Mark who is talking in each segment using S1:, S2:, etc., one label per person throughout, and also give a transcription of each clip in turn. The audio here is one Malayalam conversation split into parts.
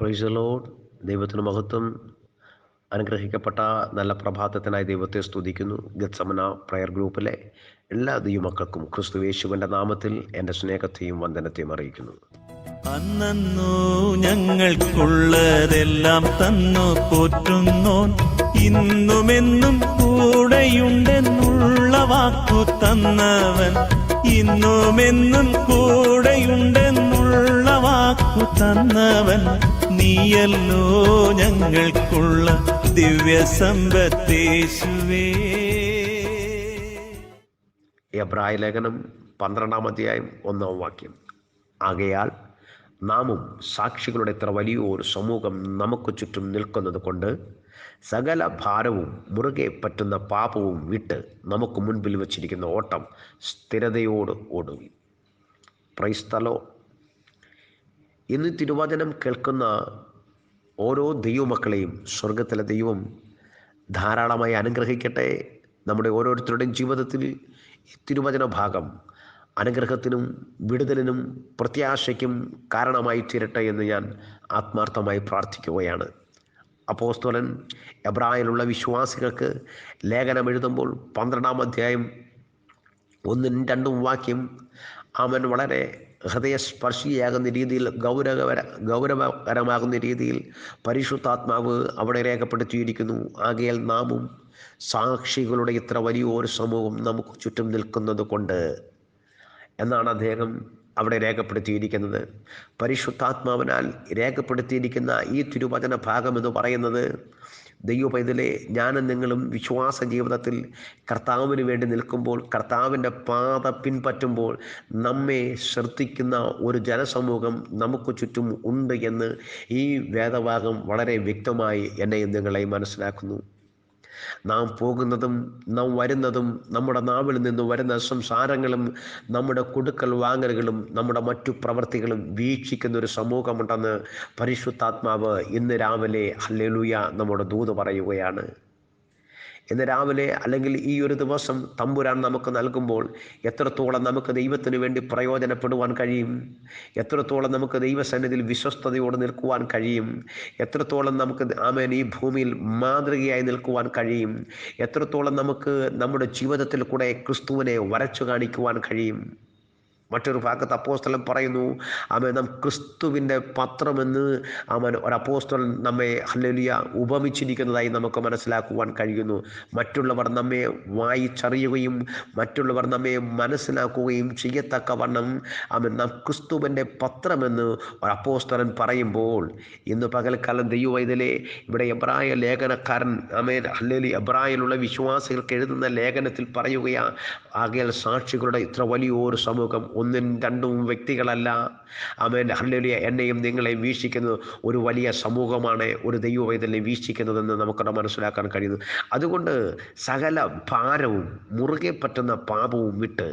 S1: പ്രൈസ് ദൈവത്തിന് മഹത്വം. അനുഗ്രഹിക്കപ്പെട്ട നല്ല പ്രഭാതത്തിനായി ദൈവത്തെ സ്തുതിക്കുന്നു. ഗത്സമന പ്രയർ ഗ്രൂപ്പിലെ എല്ലാ ദൈവമക്കൾക്കും ക്രിസ്തു യേശുവിന്റെ നാമത്തിൽ എന്റെ സ്നേഹത്തെയും വന്ദനത്തെയും അറിയിക്കുന്നു.
S2: അന്നു ഞങ്ങൾക്കുള്ളതെല്ലാം തന്നു പോറ്റുന്നോൻ ഇന്നുമെന്നും കൂടെയുണ്ടെന്നുള്ള വാക്കു തന്നവൻ ഇന്നുമെന്നും കൂടെയുണ്ടെന്നുള്ള വാക്കു തന്നവൻ നീയല്ലോ ഞങ്ങൾക്കുള്ള ദിവ്യസമ്പത്തേശുവേ.
S1: എബ്രായ ലേഖനം പന്ത്രണ്ടാം അധ്യായം ഒന്നാം വാക്യം. ആകയാൽ നാമും സാക്ഷികളുടെ ഇത്ര വലിയൊരു സമൂഹം നമുക്ക് ചുറ്റും നിൽക്കുന്നത് കൊണ്ട് സകല ഭാരവും മുറുകെ പറ്റുന്ന പാപവും വിട്ട് നമുക്ക് മുൻപിൽ വച്ചിരിക്കുന്ന ഓട്ടം സ്ഥിരതയോട് ഓടും. പ്രൈസ്തലോ ഇന്ന് തിരുവചനം കേൾക്കുന്ന ഓരോ ദൈവമക്കളെയും സ്വർഗത്തിലെ ദൈവം ധാരാളമായി അനുഗ്രഹിക്കട്ടെ. നമ്മുടെ ഓരോരുത്തരുടെയും ജീവിതത്തിൽ തിരുവചന ഭാഗം അനുഗ്രഹത്തിനും വിടുതലിനും പ്രത്യാശയ്ക്കും കാരണമായി തീരട്ടെ എന്ന് ഞാൻ ആത്മാർത്ഥമായി പ്രാർത്ഥിക്കുകയാണ്. അപ്പോസ്തോലൻ എബ്രായിലുള്ള വിശ്വാസികൾക്ക് ലേഖനം എഴുതുമ്പോൾ പന്ത്രണ്ടാം അധ്യായം ഒന്നും രണ്ടും വാക്യം അവൻ വളരെ ഹൃദയസ്പർശിയാകുന്ന രീതിയിൽ ഗൗരവകര ഗൗരവകരമാകുന്ന രീതിയിൽ പരിശുദ്ധാത്മാവ് അവിടെ രേഖപ്പെടുത്തിയിരിക്കുന്നു. ആകയാൽ നാമും സാക്ഷികളുടെ ഇത്ര വലിയ ഒരു സമൂഹം നമുക്ക് ചുറ്റും നിൽക്കുന്നത് കൊണ്ട് എന്നാണ് അദ്ദേഹം അവിടെ രേഖപ്പെടുത്തിയിരിക്കുന്നത്. പരിശുദ്ധാത്മാവിനാൽ രേഖപ്പെടുത്തിയിരിക്കുന്ന ഈ തിരുവചന ഭാഗം എന്ന് പറയുന്നത് ദൈവപൈതലെ ഞാനും നിങ്ങളും വിശ്വാസ ജീവിതത്തിൽ കർത്താവിന് വേണ്ടി നിൽക്കുമ്പോൾ കർത്താവിന്റെ പാത പിൻപറ്റുമ്പോൾ നമ്മെ ശ്രദ്ധിക്കുന്ന ഒരു ജനസമൂഹം നമുക്ക് ചുറ്റും ഉണ്ട് എന്ന് ഈ വേദഭാഗം വളരെ വ്യക്തമായി എന്നെയും നിങ്ങളെയും മനസ്സിലാക്കുന്നു. നാം പോകുന്നതും നാം വരുന്നതും നമ്മുടെ നാവിൽ നിന്ന് വരുന്ന സംസാരങ്ങളും നമ്മുടെ കൊടുക്കൽ വാങ്ങലുകളും നമ്മുടെ മറ്റു പ്രവർത്തികളും വീക്ഷിക്കുന്ന ഒരു സമൂഹമുണ്ടെന്ന് പരിശുദ്ധാത്മാവ് ഇന്ന് രാവിലെ ഹല്ലേലൂയ നമ്മുടെ ദൂത് പറയുകയാണ്. ഇന്ന് രാവിലെ അല്ലെങ്കിൽ ഈ ഒരു ദിവസം തമ്പുരാൻ നമുക്ക് നൽകുമ്പോൾ എത്രത്തോളം നമുക്ക് ദൈവത്തിന് വേണ്ടി പ്രയോജനപ്പെടുവാൻ കഴിയും? എത്രത്തോളം നമുക്ക് ദൈവസന്നിധിയിൽ വിശ്വസ്തയോട് നിൽക്കുവാൻ കഴിയും? എത്രത്തോളം നമുക്ക് ആമേൻ ഈ ഭൂമിയിൽ മാതൃകയായി നിൽക്കുവാൻ കഴിയും? എത്രത്തോളം നമുക്ക് നമ്മുടെ ജീവിതത്തിൽ കൂടെ ക്രിസ്തുവിനെ വരച്ചു കാണിക്കുവാൻ കഴിയും? മറ്റൊരു ഭാഗത്ത് അപ്പോസ്തലൻ പറയുന്നു അവൻ നാം ക്രിസ്തുവിന്റെ പത്രമെന്ന് ഒരു അപ്പോസ്തലൻ നമ്മെ ഹല്ലേലൂയ ഉപമിച്ചിരിക്കുന്നതായി നമുക്ക് മനസ്സിലാക്കുവാൻ കഴിയുന്നു. മറ്റുള്ളവർ നമ്മെ വായിച്ചറിയുകയും മറ്റുള്ളവർ നമ്മെ മനസ്സിലാക്കുകയും ചെയ്യത്തക്കവണ്ണം അവൻ നാം ക്രിസ്തുവിന്റെ പത്രമെന്ന് ഒരു അപ്പോസ്തലൻ പറയുമ്പോൾ ഇന്ന് പകൽക്കാലം ദൈവവൈതലെ ഇവിടെ എബ്രായ ലേഖനക്കാരൻ അമേൻ ഹല്ലലി എബ്രായിലുള്ള വിശ്വാസികൾക്ക് എഴുതുന്ന ലേഖനത്തിൽ പറയുകയാണ് ആകയാൽ സാക്ഷികളുടെ ഇത്ര വലിയൊരു സമൂഹം ഒന്നും രണ്ടും വ്യക്തികളല്ല. അമേൻ ഹല്ലുലിയ. എന്നെയും നിങ്ങളെയും വീക്ഷിക്കുന്നത് ഒരു വലിയ സമൂഹമാണ് ഒരു ദൈവവൈതലിനെ വീക്ഷിക്കുന്നതെന്ന് നമുക്കവിടെ മനസ്സിലാക്കാൻ കഴിയുന്നു. അതുകൊണ്ട് സകല ഭാരവും മുറുകെ പറ്റുന്ന പാപവും വിട്ട്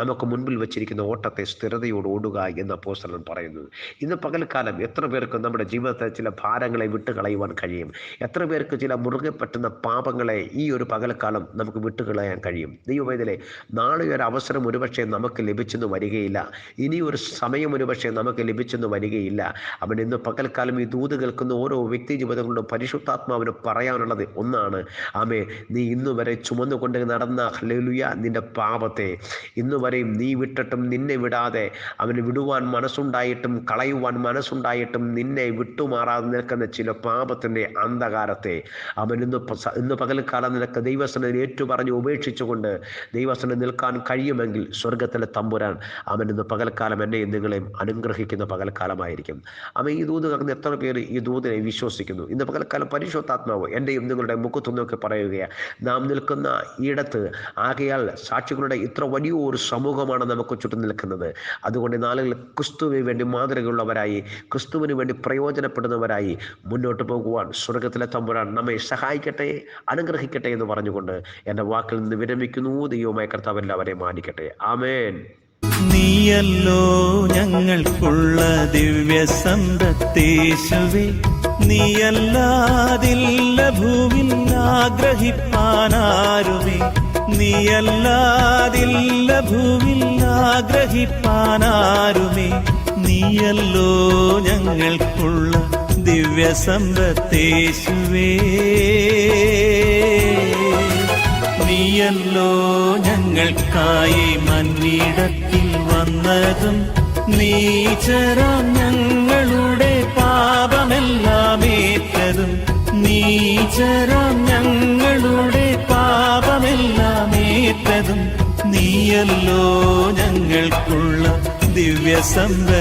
S1: നമുക്ക് മുൻപിൽ വെച്ചിരിക്കുന്ന ഓട്ടത്തെ സ്ഥിരതയോട് ഓടുക എന്ന് അപ്പോസ്തലൻ പറയുന്നു. ഇന്ന് പകൽക്കാലം എത്ര പേർക്ക് നമ്മുടെ ജീവിതത്തെ ചില ഭാരങ്ങളെ വിട്ടുകളയുവാൻ കഴിയും? എത്ര പേർക്ക് ചില മുറുകെ പറ്റുന്ന പാപങ്ങളെ ഈ ഒരു പകൽക്കാലം നമുക്ക് വിട്ടുകളയാൻ കഴിയും? ദൈവവേദനെ നാളെ ഒരു അവസരം ഒരുപക്ഷെ നമുക്ക് ലഭിച്ചെന്ന് വരികയില്ല. ഇനി ഒരു സമയം ഒരുപക്ഷെ നമുക്ക് ലഭിച്ചെന്ന് വരികയില്ല. അവൻ ഇന്ന് പകൽക്കാലം ഈ ദൂത് കേൾക്കുന്ന ഓരോ വ്യക്തി ജീവിതങ്ങളുടെ പരിശുദ്ധാത്മാവിന് പറയാനുള്ളത് ഒന്നാണ്. ആമേ നീ ഇന്നു വരെ ചുമന്നുകൊണ്ട് നടന്ന ഹല്ലേലൂയ നിന്റെ പാപത്തെ. ഇന്നു വരെയും നീ വിട്ടിട്ടും നിന്നെ വിടാതെ അവന് വിടുവാൻ മനസ്സുണ്ടായിട്ടും കളയുവാൻ മനസ്സുണ്ടായിട്ടും നിന്നെ വിട്ടുമാറാതെ നിൽക്കുന്ന ചില പാപത്തിന്റെ അന്ധകാരത്തെ അവൻ ഇന്ന് ഇന്ന് പകൽക്കാലം നിനക്ക് ദൈവസനെ ഏറ്റുപറഞ്ഞ് ഉപേക്ഷിച്ചുകൊണ്ട് ദൈവസനം നിൽക്കാൻ കഴിയുമെങ്കിൽ സ്വർഗത്തിലെ തമ്പുരാൻ അവൻ ഇന്ന് പകൽക്കാലം എന്നെയും നിങ്ങളെയും അനുഗ്രഹിക്കുന്ന പകൽക്കാലമായിരിക്കും. അവൻ ഈ ദൂത് കടന്ന് എത്ര പേര് ഈ ദൂതിനെ വിശ്വസിക്കുന്നു? ഇന്ന് പകൽക്കാലം പരിശോധാത്മാവ് എന്റെയും നിങ്ങളുടെ മുഖത്തു നോക്കി പറയുകയാണ്. നാം നിൽക്കുന്ന ഇടത്ത് ആകയാൽ സാക്ഷികളുടെ ഇത്ര വലിയൊരു സമൂഹമാണ് നമുക്ക് ചുറ്റും നിൽക്കുന്നത്. അതുകൊണ്ട് നാളുകൾ ക്രിസ്തുവിന് വേണ്ടി മാതൃകയുള്ളവരായി ക്രിസ്തുവിന് വേണ്ടി പ്രയോജനപ്പെടുന്നവരായി മുന്നോട്ട് പോകുവാൻ സ്വർഗത്തിലെ തമ്പുരാൻ നമ്മെ സഹായിക്കട്ടെ അനുഗ്രഹിക്കട്ടെ എന്ന് പറഞ്ഞുകൊണ്ട് എന്റെ വാക്കിൽ നിന്ന് വിരമിക്കുന്നു. ദൈവമായ കർത്താവ് എല്ലാവരെയും മാനിക്കട്ടെ. ആമേൻ.
S2: നീയല്ലോ ഞങ്ങൾക്കുള്ള ദിവ്യ ദിവ്യസന്തേശുവേ നീയല്ലാതില്ല ഭൂവിൽ ആഗ്രഹിപ്പാനാരുമേ നീയല്ലാതില്ല ഭൂവിൽ ആഗ്രഹിപ്പാനാരുമേ നീയല്ലോ ഞങ്ങൾക്കുള്ള ദിവ്യസമ്പത്തേശുവേ. നീയല്ലോ ഞങ്ങൾക്കായി മന്നിടത്തിൽ വന്നതും നീചരാം ഞങ്ങളുടെ പാപമെല്ലാം ഏറ്റതും നീചരാം ഞങ്ങളുടെ ഏറ്റതും നീയല്ലോ ഞങ്ങൾക്കുള്ള ദിവ്യസമ്പത്തേശുവേ.